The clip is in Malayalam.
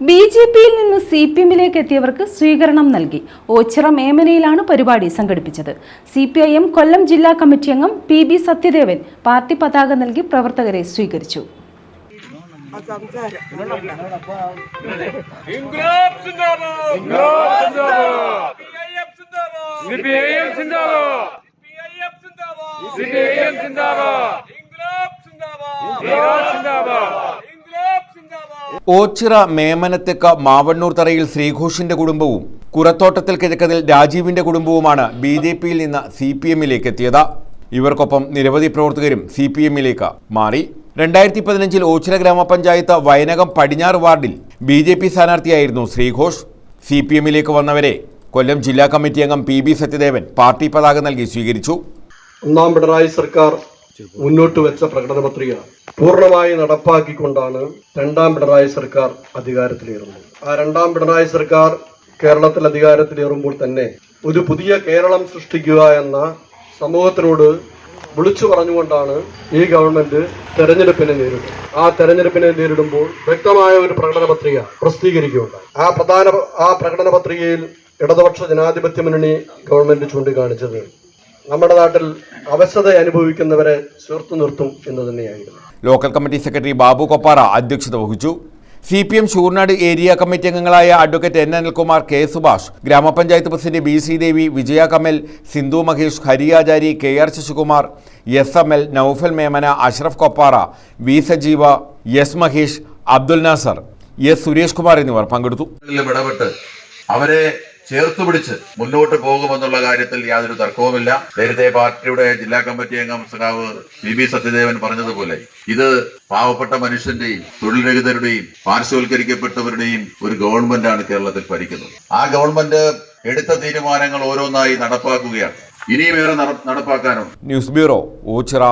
ബി ജെ പിയിൽ നിന്ന് സി പി എമ്മിലേക്ക് എത്തിയവർക്ക് സ്വീകരണം നൽകി. ഓച്ചിറ മേമനയിലാണ് പരിപാടി സംഘടിപ്പിച്ചത്. C P I M Kollam ജില്ലാ കമ്മിറ്റി അംഗം പി ബി സത്യദേവൻ പാർട്ടി പതാക നൽകി പ്രവർത്തകരെ സ്വീകരിച്ചു. ഇൻക്ലാബ് സിന്ദാബാദ് ഇൻക്ലാബ് സിന്ദാബാദ് സിപിഐഎം സിന്ദാബാദ് സിപിഐഎം സിന്ദാബാദ് സിപിഐഎം സിന്ദാബാദ് ഇൻക്ലാബ് സിന്ദാബാദ് ഇൻക്ലാബ് സിന്ദാബാദ് ഇൻക്ലാബ് സിന്ദാബാദ് ഓച്ചിറ മേമനത്തെക്ക മാവണ്ണൂർ തറയിൽ ശ്രീഘോഷിന്റെ കുടുംബവും കുറത്തോട്ടത്തിൽ കിഴക്കതിൽ രാജീവിന്റെ കുടുംബവുമാണ് ബി ജെ പിയിൽ നിന്ന് സി പി എമ്മിലേക്ക് എത്തിയത്. ഇവർക്കൊപ്പം നിരവധി പ്രവർത്തകരും സി പി എമ്മിലേക്ക് മാറി. രണ്ടായിരത്തി പതിനഞ്ചിൽ ഓച്ചിറ ഗ്രാമപഞ്ചായത്ത് വയനകം പടിഞ്ഞാറ് വാർഡിൽ ബി ജെ പി സ്ഥാനാർത്ഥിയായിരുന്നു ശ്രീഘോഷ്. സി പി എമ്മിലേക്ക് വന്നവരെ കൊല്ലം ജില്ലാ കമ്മിറ്റി അംഗം പി ബി സത്യദേവൻ പാർട്ടി പതാക നൽകി സ്വീകരിച്ചു. ഒന്നാം പിണറായി സർക്കാർ മുന്നോട്ട് വെച്ച പ്രകടന പത്രിക പൂർണമായി നടപ്പാക്കിക്കൊണ്ടാണ് രണ്ടാം പിണറായി സർക്കാർ അധികാരത്തിലേറുന്നത്. ആ രണ്ടാം പിണറായി സർക്കാർ കേരളത്തിൽ അധികാരത്തിലേറുമ്പോൾ തന്നെ ഒരു പുതിയ കേരളം സൃഷ്ടിക്കുക എന്ന സമൂഹത്തിനോട് വിളിച്ചു പറഞ്ഞുകൊണ്ടാണ് ഈ ഗവൺമെന്റ് തെരഞ്ഞെടുപ്പിനെ നേരിടുന്നത്. ആ തെരഞ്ഞെടുപ്പിനെ നേരിടുമ്പോൾ വ്യക്തമായ ഒരു പ്രകടന പത്രിക പ്രസിദ്ധീകരിക്കുകയുണ്ടായി. ആ പ്രധാന ആ പ്രകടന പത്രികയിൽ ഇടതുപക്ഷ ജനാധിപത്യ മുന്നണി ഗവൺമെന്റ് ചൂണ്ടിക്കാണിച്ചത് നമ്മുടെ നാട്ടിൽ അവശത അനുഭവിക്കുന്നവരെ ചേർത്തു നിർത്തും എന്ന് തന്നെയായിരുന്നു. Local committee secretary Babu Koppara അധ്യക്ഷത വഹിച്ചു. C P M Shoornad area committee അംഗങ്ങളായ advocate N Anilkumar K Subhash grama panchayat president B Devi Vijaya Kamal Sindhu Mahesh Hariyachari K R Sasikumar S M L Noufal Memana Ashraf Koppara V Sajeeva S Mahesh Abdul Nasar S Suresh Kumar എന്നിവർ പങ്കെടുത്തു. ഇടപെട്ട് അവരെ ചേർത്ത് പിടിച്ച് മുന്നോട്ട് പോകുമെന്നുള്ള കാര്യത്തിൽ യാതൊരു തർക്കവുമില്ല. നേരത്തെ പാർട്ടിയുടെ ജില്ലാ കമ്മിറ്റി അംഗം സഖാവ് പി ബി സത്യദേവൻ പറഞ്ഞതുപോലെ ഇത് പാവപ്പെട്ട മനുഷ്യന്റെയും തൊഴിൽ രഹിതരുടെയും പാർശ്വവൽക്കരിക്കപ്പെട്ടവരുടെയും ഒരു ഗവൺമെന്റാണ് കേരളത്തിൽ ഭരിക്കുന്നത്. ആ ഗവൺമെന്റ് എടുത്ത തീരുമാനങ്ങൾ ഓരോന്നായി നടപ്പാക്കുകയാണ്. ഇനിയും ഏറെ നട- നടപ്പാക്കാനുണ്ട്. News bureau Ochira.